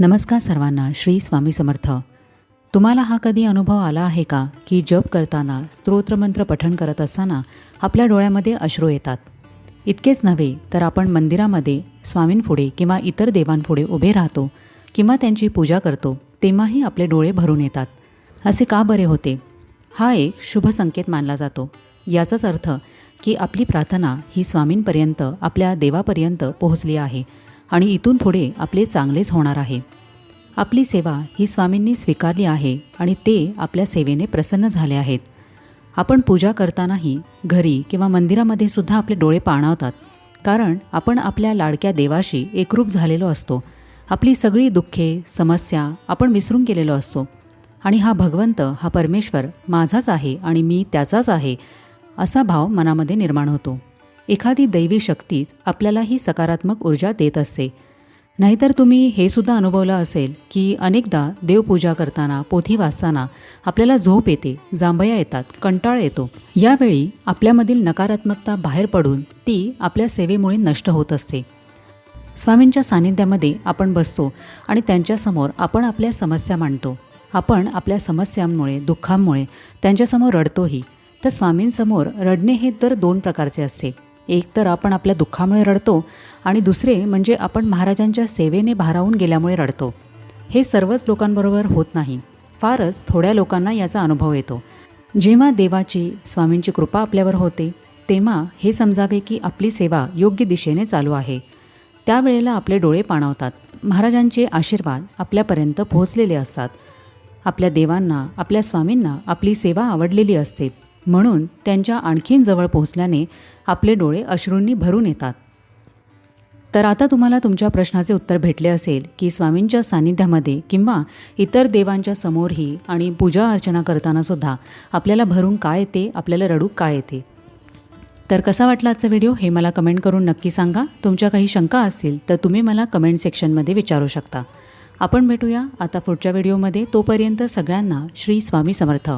नमस्कार सर्वांना श्री स्वामी समर्थ. तुम्हाला हा कधी अनुभव आला आहे का की जप करताना स्तोत्रमंत्र पठण करत असताना आपल्या डोळ्यामध्ये अश्रू येतात? इतकेच नव्हे तर आपण मंदिरामध्ये स्वामींपुढे किंवा इतर देवांपुढे उभे राहतो किंवा त्यांची पूजा करतो तेव्हाही आपले डोळे भरून येतात. असे का बरे होते? हा एक शुभ संकेत मानला जातो. याचाच अर्थ की आपली प्रार्थना ही स्वामींपर्यंत आपल्या देवापर्यंत पोहोचली आहे. आणि इथून पुढे आपले चांगलेच होणार आहे. आपली सेवा ही स्वामींनी स्वीकारली आहे आणि ते आपल्या सेवेने प्रसन्न झाले आहेत. आपण पूजा करतानाही घरी किंवा मंदिरामध्ये सुद्धा आपले डोळे पाणावतात कारण आपण आपल्या लाडक्या देवाशी एकरूप झालेलो असतो. आपली सगळी दुःखे समस्या आपण विसरून गेलेलो असतो. आणि हा भगवंत हा परमेश्वर माझाच आहे आणि मी त्याचाच आहे असा भाव मनामध्ये निर्माण होतो. एखादी दैवी शक्तीच आपल्याला ही सकारात्मक ऊर्जा देत असते. नाहीतर तुम्ही हे सुद्धा अनुभवलं असेल की अनेकदा देवपूजा करताना पोथी वाचताना आपल्याला झोप येते जांभया येतात कंटाळ येतो. यावेळी आपल्यामधील नकारात्मकता बाहेर पडून ती आपल्या सेवेमुळे नष्ट होत असते. स्वामींच्या सानिध्यामध्ये आपण बसतो आणि त्यांच्यासमोर आपण आपल्या समस्या मांडतो. आपण आपल्या समस्यांमुळे दुःखांमुळे त्यांच्यासमोर रडतोही. तर स्वामींसमोर रडणे हे तर दोन प्रकारचे असते. एक तर आपण आपल्या दुःखामुळे रडतो आणि दुसरे म्हणजे आपण महाराजांच्या सेवेने भारावून गेल्यामुळे रडतो. हे सर्वच लोकांबरोबर होत नाही. फारच थोड्या लोकांना याचा अनुभव येतो. जेव्हा देवाची स्वामींची कृपा आपल्यावर होते तेव्हा हे समजावे की आपली सेवा योग्य दिशेने चालू आहे. त्यावेळेला आपले डोळे पाणावतात. महाराजांचे आशीर्वाद आपल्यापर्यंत पोहोचलेले असतात. आपल्या देवांना आपल्या स्वामींना आपली सेवा आवडलेली असते. म्हणून त्यांच्या आणखीन जवळ पोहोचल्याने आपले डोळे अश्रूंनी भरून येतात. तर आता तुम्हाला तुमच्या प्रश्नाचे उत्तर भेटले असेल की स्वामींच्या सानिध्यामध्ये किंवा इतर देवांच्या समोरही आणि पूजा अर्चना करताना सुद्धा आपल्याला भरून काय येते आपल्याला रडू काय येते? तर कसा वाटला आजचा व्हिडिओ हे मला कमेंट करून नक्की सांगा. तुमच्या काही शंका असतील तर तुम्ही मला कमेंट सेक्शनमध्ये विचारू शकता. आपण भेटूया आता पुढच्या व्हिडिओमध्ये. तोपर्यंत सगळ्यांना श्री स्वामी समर्थ.